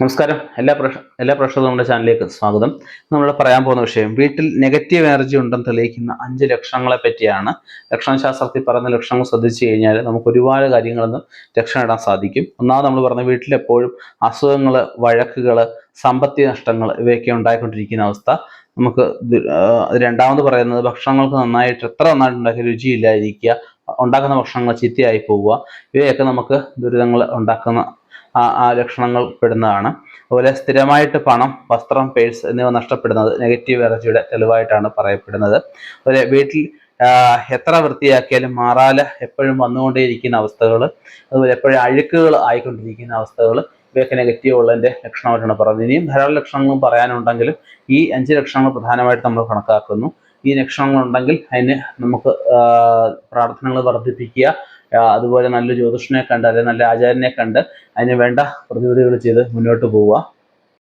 നമസ്കാരം. എല്ലാ പ്രേക്ഷ എല്ലാ പ്രേക്ഷകർക്കും നമ്മുടെ ചാനലിലേക്ക് സ്വാഗതം. നമ്മൾ പറയാൻ പോകുന്ന വിഷയം വീട്ടിൽ നെഗറ്റീവ് എനർജി ഉണ്ടെന്ന് തെളിയിക്കുന്ന അഞ്ച് ലക്ഷണങ്ങളെ പറ്റിയാണ്. ലക്ഷണശാസ്ത്രത്തിൽ പറയുന്ന ലക്ഷണങ്ങൾ ശ്രദ്ധിച്ചു കഴിഞ്ഞാൽ നമുക്ക് ഒരുപാട് കാര്യങ്ങളിൽ നിന്ന് രക്ഷ നേടാൻ സാധിക്കും. ഒന്നാമത് നമ്മൾ പറഞ്ഞ വീട്ടിലെപ്പോഴും അസുഖങ്ങൾ വഴക്കുകൾ സമ്പത്തി നഷ്ടങ്ങൾ ഇവയൊക്കെ ഉണ്ടായിക്കൊണ്ടിരിക്കുന്ന അവസ്ഥ. നമുക്ക് രണ്ടാമത് പറയുന്നത് ഭക്ഷണങ്ങൾക്ക് നന്നായിട്ട് എത്ര നന്നായിട്ട് ഉണ്ടാക്കിയ രുചിയില്ലായിരിക്കുക ഉണ്ടാക്കുന്ന ഭക്ഷണങ്ങൾ ചീത്തയായി പോവുക ഇവയൊക്കെ നമുക്ക് ദുരിതങ്ങൾ ഉണ്ടാക്കുന്ന ആ ലക്ഷണങ്ങൾ പെടുന്നതാണ്. അതുപോലെ സ്ഥിരമായിട്ട് പണം വസ്ത്രം പേഴ്സ് എന്നിവ നഷ്ടപ്പെടുന്നത് നെഗറ്റീവ് എനർജിയുടെ തെളിവായിട്ടാണ് പറയപ്പെടുന്നത്. അതുപോലെ വീട്ടിൽ എത്ര വൃത്തിയാക്കിയാലും മാറാല എപ്പോഴും വന്നുകൊണ്ടേയിരിക്കുന്ന അവസ്ഥകൾ അതുപോലെ എപ്പോഴും അഴുക്കുകൾ ആയിക്കൊണ്ടിരിക്കുന്ന അവസ്ഥകൾ ഇവയൊക്കെ നെഗറ്റീവ് ഉള്ളതിന്റെ ലക്ഷണമായിട്ടാണ് പറയുന്നത്. ഇനിയും ധാരാളം ലക്ഷണങ്ങളും പറയാനുണ്ടെങ്കിലും ഈ അഞ്ച് ലക്ഷണങ്ങൾ പ്രധാനമായിട്ട് നമ്മൾ കണക്കാക്കുന്നു. ഈ ലക്ഷണങ്ങളുണ്ടെങ്കിൽ അതിന് നമുക്ക് പ്രാർത്ഥനകൾ വർദ്ധിപ്പിക്കുക അതുപോലെ നല്ല ജ്യോതിഷനെ കണ്ട് അല്ലെങ്കിൽ നല്ല ആചാര്യനെ കണ്ട് അതിന് വേണ്ട പ്രതിവിധികൾ ചെയ്ത് മുന്നോട്ട് പോവുക.